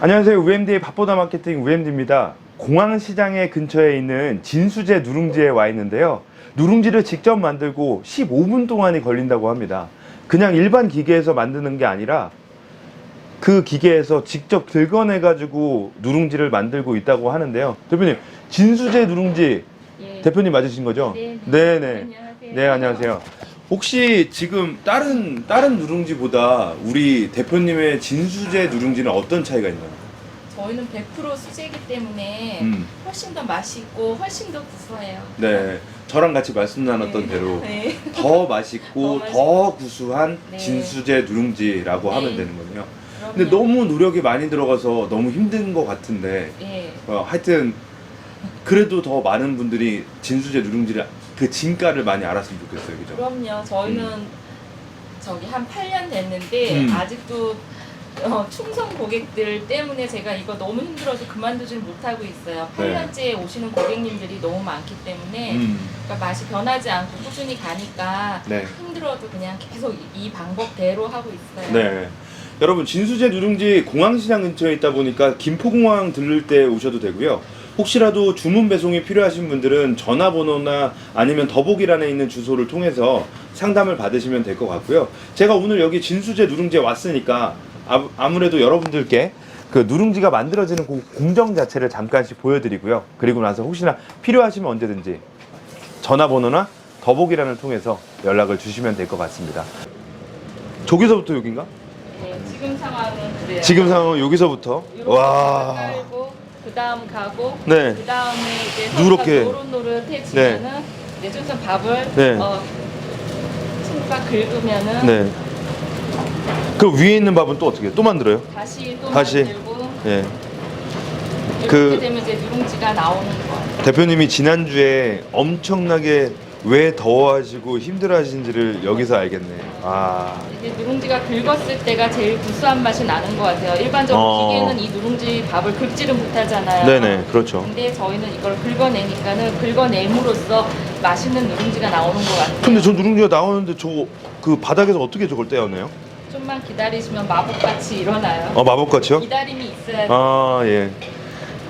안녕하세요. UMD의 밥보다 마케팅 UMD입니다. 공항시장의 근처에 있는 진수제 누룽지에 와 있는데요. 누룽지를 직접 만들고 15분 동안이 걸린다고 합니다. 그냥 일반 기계에서 만드는 게 아니라 그 기계에서 직접 긁어내 가지고 누룽지를 만들고 있다고 하는데요. 대표님, 진수제 누룽지 예. 대표님 맞으신 거죠? 네. 네 네. 안녕하세요. 네, 안녕하세요. 혹시 지금 다른 다른 누룽지보다 우리 대표님의 진수제 누룽지는 어떤 차이가 있나요? 저희는 100% 수제이기 때문에 음. 훨씬 더 맛있고 훨씬 더 구수해요. 네, 저랑 같이 말씀 나눴던 네. 대로 네. 더 맛있고 더. 더 구수한 네. 진수제 누룽지라고 네. 하면 되는군요. 그러면- 근데 너무 노력이 많이 들어가서 너무 힘든 것 같은데 예. 어, 하여튼 그래도 더 많은 분들이 진수제 누룽지를 그 진가를 많이 알았으면 좋겠어요, 그죠? 그럼요. 저희는 저기 한 8년 됐는데 음. 아직도 어, 충성 고객들 때문에 제가 이거 너무 힘들어서 그만두질 못하고 있어요. 네. 8년째 오시는 고객님들이 너무 많기 때문에 음, 그러니까 맛이 변하지 않고 꾸준히 가니까 네. 힘들어도 그냥 계속 이- 이 방법대로 하고 있어요. 네. 여러분 진수제 누룽지 공항시장 근처에 있다 보니까 김포공항 들를 때 오셔도 되고요. 혹시라도 주문 배송이 필요하신 분들은 전화번호나 아니면 더보기란에 있는 주소를 통해서 상담을 받으시면 될 것 같고요. 제가 오늘 여기 진수제 누룽지에 왔으니까 아, 아무래도 여러분들께 그 누룽지가 만들어지는 그 공정 자체를 잠깐씩 보여드리고요. 그리고 나서 혹시나 필요하시면 언제든지 전화번호나 더보기란을 통해서 연락을 주시면 될 것 같습니다. 저기서부터 여긴가? 네, 지금 상황은 그래요. 지금 상황은 여기서부터 와 깔고 그 다음 가고 네. 그 다음에 이제 누렇게. 노릇노릇해지면은 이제 좀 밥을 네. 어, 침박 긁으면은 네. 그 위에 있는 밥은 또 어떻게 해요? 또 만들어요? 다시 또 다시. 만들고 예. 이렇게 그- 되면 이제 누룽지가 나오는 거예요. 대표님이 지난주에 엄청나게 왜 더워하시고 힘들어하신지를 여기서 알겠네. 아. 이제 누룽지가 긁었을 때가 제일 구수한 맛이 나는 것 같아요. 일반적으로 어. 기계는 이 누룽지 밥을 긁지를 못하잖아요. 네네, 그렇죠. 근데 저희는 이걸 긁어내니까는 긁어냄으로써 맛있는 누룽지가 나오는 것 같아요. 근데 저 누룽지가 나오는데 저 그 바닥에서 어떻게 저걸 떼어내요? 좀만 기다리시면 마법같이 일어나요. 어, 마법같이요? 기다림이 있어야 돼. 아, 예.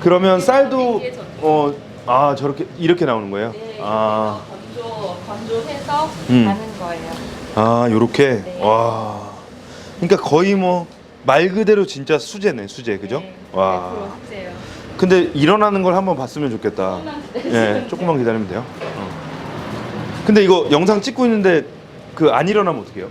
그러면 쌀도. 어, 아, 저렇게 이렇게 나오는 거예요? 네, 아. 건조 건조해서 음. 가는 거예요. 아, 요렇게. 네. 와. 그러니까 거의 뭐 말 그대로 진짜 수제네, 수제. 그죠? 네, 와. 100% 수제예요. 근데 일어나는 걸 한번 봤으면 좋겠다. 조금만 예, 조금만 기다리면 돼요. 어. 근데 이거 영상 찍고 있는데 그 안 일어나면 어떡해요?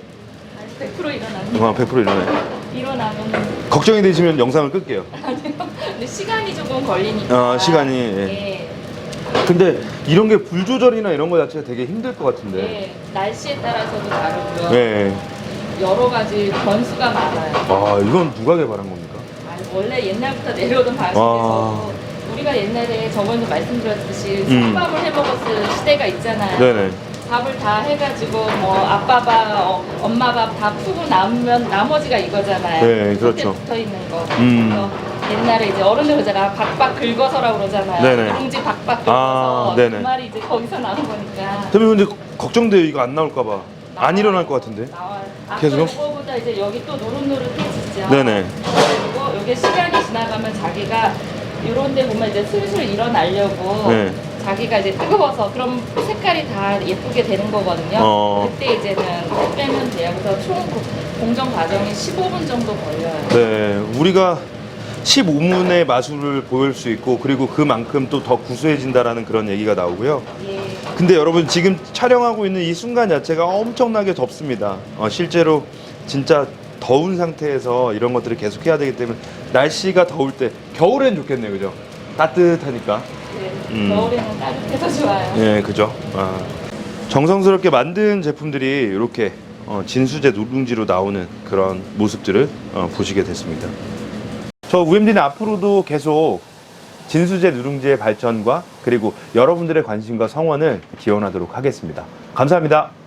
아니, 100% 일어나는 아, 100% 일어나요. 일어나면 걱정이 되시면 영상을 끌게요. 근데 시간이 조금 걸리니까. 아, 시간이, 예. 예. 근데 이런 게 불 조절이나 이런 거 자체가 되게 힘들 것 같은데. 예, 날씨에 따라서도 다르고요. 네. 여러 가지 변수가 많아요. 아, 이건 누가 개발한 겁니까? 아니, 원래 옛날부터 내려오던 방식에서 아. 우리가 옛날에 저번에도 말씀드렸듯이 음. 쌀밥을 해 먹었을 시대가 있잖아요. 네네. 밥을 다 해가지고 뭐 아빠 밥, 어, 엄마 밥 다 푸고 남으면 나머지가 이거잖아요. 네, 그렇죠. 붙어 있는 거. 음. 그래서 옛날에 이제 어른들 그러잖아. 박박 긁어서라고 그러잖아요. 네네. 누룽지 박박 긁어서 아, 네네. 그 말이 이제 거기서 나온 거니까. 대표님 근데 걱정돼요. 이거 안 나올까 봐. 안 나와요. 일어날 것 같은데. 나와요. 아까 계속? 이거보다 이제 여기 또 노릇노릇해지죠. 네네. 그리고 이게 시간이 지나가면 자기가 이런 데 보면 이제 슬슬 일어나려고 네. 자기가 이제 뜨거워서 그럼 색깔이 다 예쁘게 되는 거거든요. 어. 그때 이제는 빼면 돼요. 그래서 총 고- 공정 과정이 15분 정도 걸려요. 네. 우리가 15분의 마술을 보일 수 있고 그리고 그만큼 또 더 구수해진다라는 그런 얘기가 나오고요. 예. 근데 여러분 지금 촬영하고 있는 이 순간 자체가 엄청나게 덥습니다. 어, 실제로 진짜 더운 상태에서 이런 것들을 계속 해야 되기 때문에 날씨가 더울 때 겨울엔 좋겠네요, 그죠? 따뜻하니까. 네. 음. 겨울에는 따뜻해서 좋아요. 예, 그죠? 아. 정성스럽게 만든 제품들이 이렇게 어, 진수제 누룽지로 나오는 그런 모습들을 어, 보시게 됐습니다. 저 UMD는 앞으로도 계속 진수제 누룽지의 발전과 그리고 여러분들의 관심과 성원을 기원하도록 하겠습니다. 감사합니다.